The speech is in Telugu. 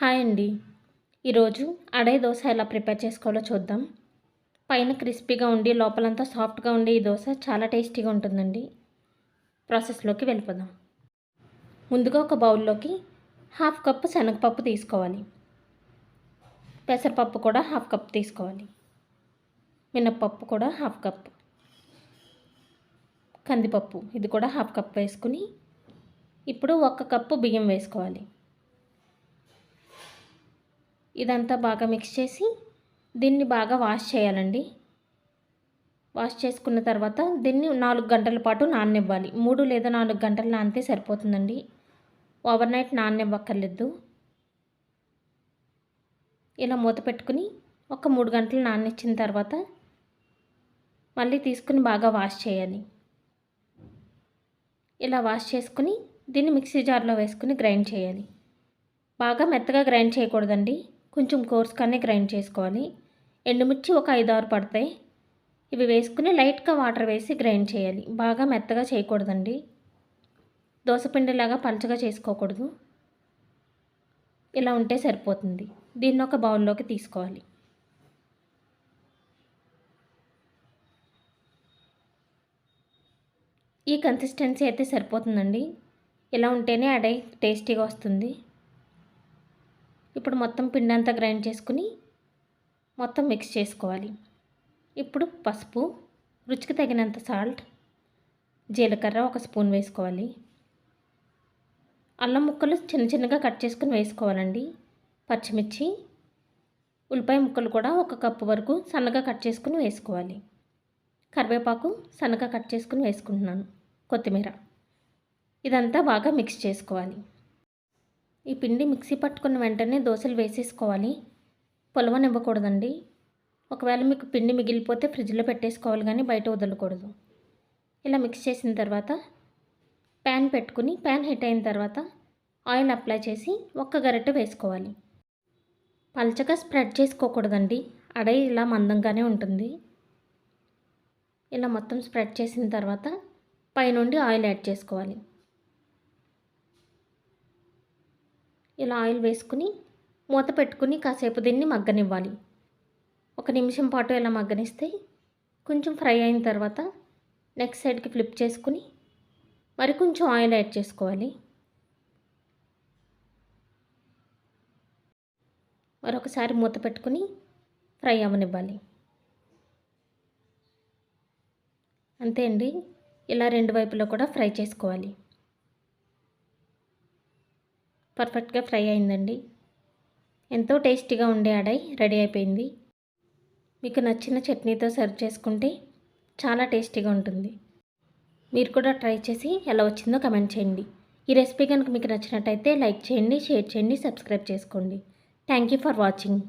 హాయ్ అండి. ఈరోజు అడే దోశ ఎలా ప్రిపేర్ చేసుకోవాలో చూద్దాం. పైన క్రిస్పీగా ఉండి లోపలంతా సాఫ్ట్గా ఉండే ఈ దోశ చాలా టేస్టీగా ఉంటుందండి. ప్రాసెస్లోకి వెళ్ళిపోదాం. ముందుగా ఒక బౌల్లోకి హాఫ్ కప్పు శనగపప్పు తీసుకోవాలి. పెసరపప్పు కూడా హాఫ్ కప్ తీసుకోవాలి. మినప్పప్పు కూడా హాఫ్ కప్. కందిపప్పు ఇది కూడా హాఫ్ కప్ వేసుకుని ఇప్పుడు ఒక కప్పు బియ్యం వేసుకోవాలి. ఇదంతా బాగా మిక్స్ చేసి దీన్ని బాగా వాష్ చేయాలండి. వాష్ చేసుకున్న తర్వాత దీన్ని నాలుగు గంటల పాటు నాననివ్వాలి. మూడు లేదా నాలుగు గంటలు నానితే సరిపోతుందండి. ఓవర్ నైట్ నాననివ్వక్కర్లేదు. ఇలా మూత పెట్టుకుని ఒక మూడు గంటలు నాననిచ్చిన తర్వాత మళ్ళీ తీసుకుని బాగా వాష్ చేయాలి. ఇలా వాష్ చేసుకుని దీన్ని మిక్సీ జార్లో వేసుకుని గ్రైండ్ చేయాలి. బాగా మెత్తగా గ్రైండ్ చేయకూడదండి. కొంచెం కోర్స్గానే గ్రైండ్ చేసుకోవాలి. ఎండుమిర్చి ఒక ఐదు ఆరు పడతాయి. ఇవి వేసుకుని లైట్గా వాటర్ వేసి గ్రైండ్ చేయాలి. బాగా మెత్తగా చేయకూడదండి. దోసపిండిలాగా పలచగా చేసుకోకూడదు. ఇలా ఉంటే సరిపోతుంది. దీన్ని ఒక బౌల్లోకి తీసుకోవాలి. ఈ కన్సిస్టెన్సీ అయితే సరిపోతుందండి. ఇలా ఉంటేనే అడై టేస్టీగా వస్తుంది. ఇప్పుడు మొత్తం పిండి అంతా గ్రైండ్ చేసుకుని మొత్తం మిక్స్ చేసుకోవాలి. ఇప్పుడు పసుపు రుచికి తగినంత సాల్ట్ జీలకర్ర ఒక స్పూన్ వేసుకోవాలి. అల్లం ముక్కలు చిన్న చిన్నగా కట్ చేసుకుని వేసుకోవాలండి. పచ్చిమిర్చి ఉల్లిపాయ ముక్కలు కూడా ఒక కప్పు వరకు సన్నగా కట్ చేసుకుని వేసుకోవాలి. కరివేపాకు సన్నగా కట్ చేసుకుని వేసుకుంటున్నాను కొత్తిమీర. ఇదంతా బాగా మిక్స్ చేసుకోవాలి. ఈ పిండి మిక్సీ పట్టుకున్న వెంటనే దోశలు వేసేసుకోవాలి. పొలవనివ్వకూడదండి. ఒకవేళ మీకు పిండి మిగిలిపోతే ఫ్రిడ్జ్లో పెట్టేసుకోవాలి కానీ బయట వదలకూడదు. ఇలా మిక్స్ చేసిన తర్వాత ప్యాన్ పెట్టుకుని ప్యాన్ హీట్ అయిన తర్వాత ఆయిల్ అప్లై చేసి ఒక్క గరిటె వేసుకోవాలి. పల్చగా స్ప్రెడ్ చేసుకోకూడదండి. అడై ఇలా మందంగానే ఉంటుంది. ఇలా మొత్తం స్ప్రెడ్ చేసిన తర్వాత పైనుండి ఆయిల్ యాడ్ చేసుకోవాలి. ఇలా ఆయిల్ వేసుకుని మూత పెట్టుకుని కాసేపు దీన్ని మగ్గనివ్వాలి. ఒక నిమిషం పాటు ఇలా మగ్గనిస్తే కొంచెం ఫ్రై అయిన తర్వాత నెక్స్ట్ సైడ్కి ఫ్లిప్ చేసుకుని మరి కొంచెం ఆయిల్ యాడ్ చేసుకోవాలి. మరొకసారి మూత పెట్టుకుని ఫ్రై అవ్వనివ్వాలి. అంతే అండి. ఇలా రెండు వైపులో కూడా ఫ్రై చేసుకోవాలి. పర్ఫెక్ట్గా ఫ్రై అయిందండి. ఎంతో టేస్టీగా ఉండే అడై రెడీ అయిపోయింది. మీకు నచ్చిన చట్నీతో సర్వ్ చేసుకుంటే చాలా టేస్టీగా ఉంటుంది. మీరు కూడా ట్రై చేసి ఎలా వచ్చిందో కమెంట్ చేయండి. ఈ రెసిపీ కనుక మీకు నచ్చినట్టయితే లైక్ చేయండి షేర్ చేయండి సబ్స్క్రైబ్ చేసుకోండి. Thank you for watching.